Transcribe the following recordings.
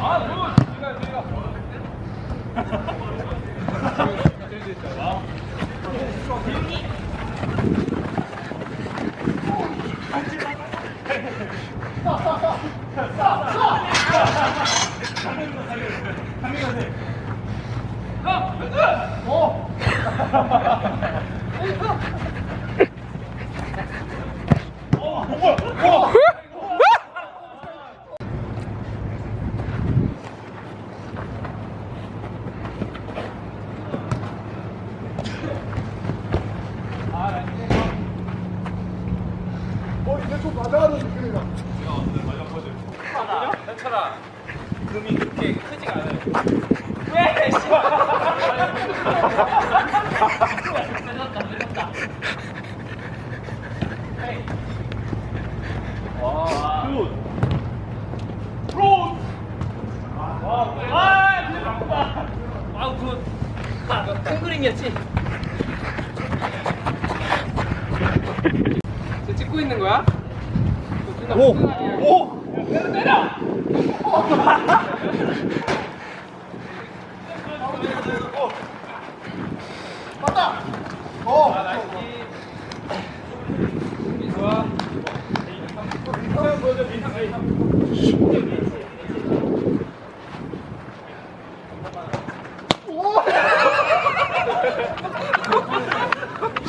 어, 이제 좀 맞아가는 느낌이다. 현철아 금이 그렇게 크지가 않아요 왜? 늦었다 늦었다 와 굿! 굿! 와, 근데 바쁘다. 아우, 굿. 아, 큰 그림이었지? 지금 찍고 있는 거야? 오! 오! 때려, 때려!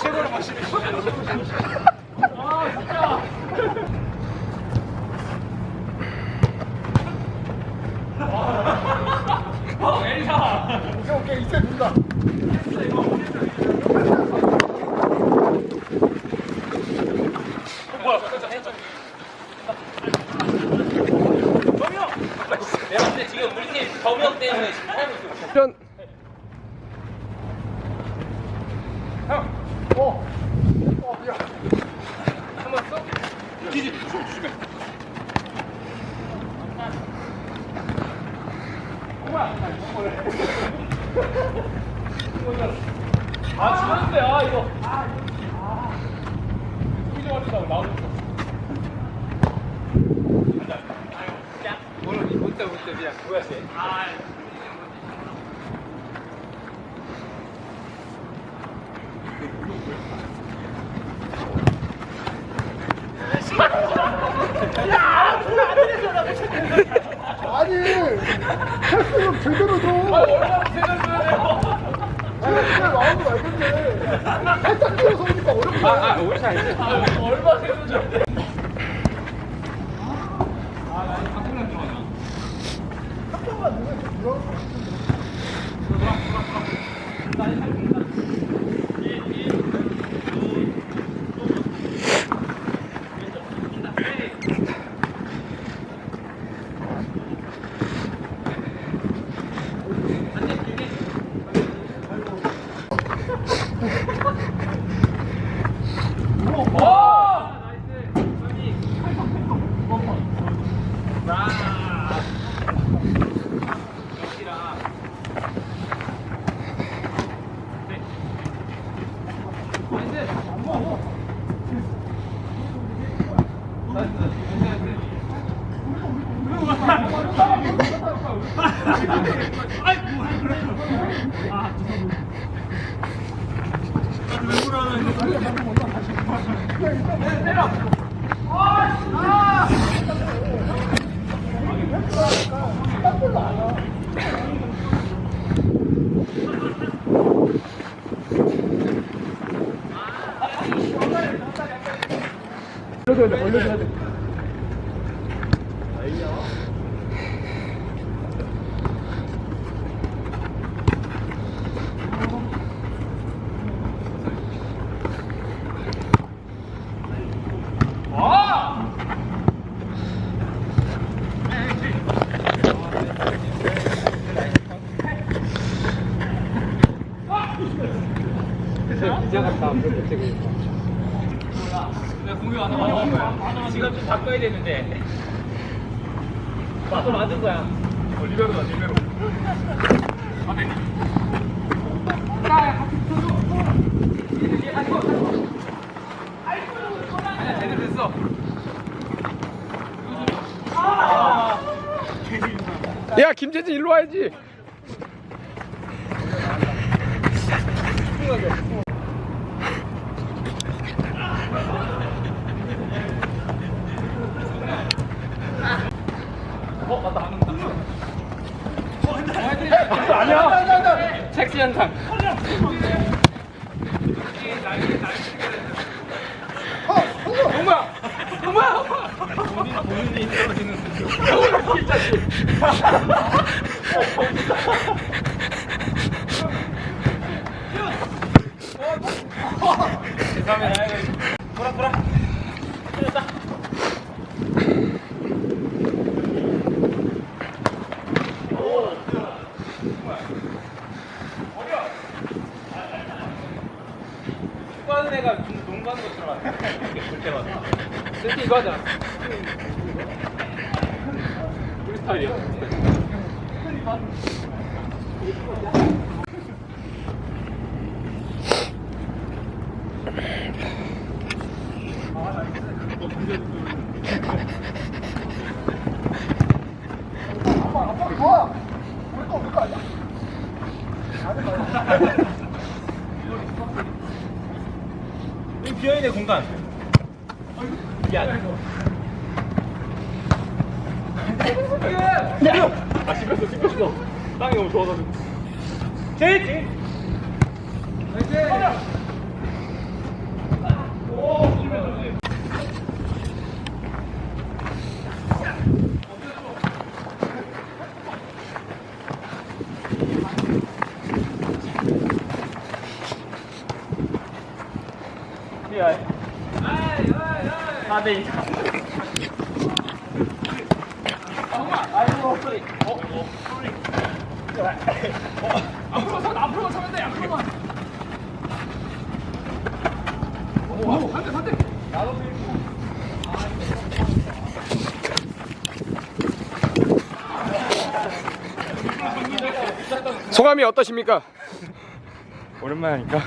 최고로 마시는 아, 진짜. 어, 엘사. 좀 편. 형. 어. 어, 미안. 한번. 아, 지났는데, 아, 이거. 아, 아. 삐져가지고 나오셨어. 야, 오늘 못돼, 못돼, 미안. 뭐야, 쟤. 아, 아니, 패스 좀 제대로 줘. 얼마나 제대로 줘야 돼요? 아, 그냥 마음도 알겠네. 살짝 뛰어서 오니까 어렵다. 아, 아, 오래 잘했지. 아, 얼마 제대로 줘? 아, 나 이거 바꾸면 들어가냐? 학교가. 와! 나이스. 선이. 와. 역시라. 네. 나이 올려줘야 돼, 올려줘야 돼. 와! 이제 갔다. 내가 공격 안 하고 거야. 지금 좀 바꿔야 되는데. 나도 맞은 거야. 어, 리베로다, 리베로. 아니야, 제대로 됐어. 야 김재진 일로 와야지. 현상. 동마, 동마. 축구하는 애가 농구하는 것처럼 이렇게 볼 때마다 세팅 이거 하자. 우리 스타일이야. 이 비어있는 공간 야아 씹혔어 씹혔어. 땅이 너무 좋아가지고. 제이 지 아, 네. 앞으로 서 앞으로만 서면 돼 앞으로만. 오. 소감이 어떠십니까? 오랜만이니까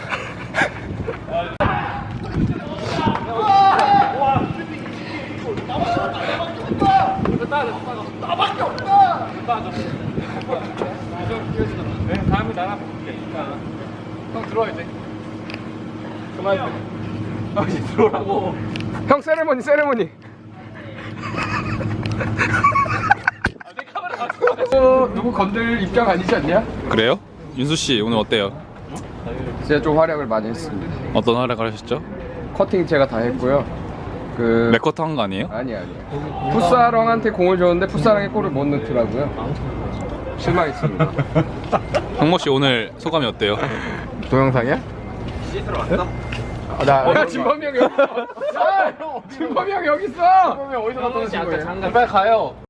네, 다음에 나랑 볼게 형 들어와 이제. 그만 아 이제 들어오라고 형 세레모니 세레모니. 어, 누구 건들 입장 아니지 않냐? 그래요? 윤수 씨 오늘 어때요? 제가 좀 활약을 많이 했습니다. 어떤 활약을 하셨죠? 커팅 제가 다 했고요. 그 맥커터 한 거 아니에요? 아니 아니. 풋사랑한테 공을 줬는데 풋사랑이 골을 못 넣더라고요. 실망했습니다. 황모 씨 오늘 소감이 어때요? 동영상이야? 아, 나. 야 진범이 형 여기 있어. 야 진범이 형 여기 있어. 진범이 어디서 갔다 오신 거예요? 빨리 가요.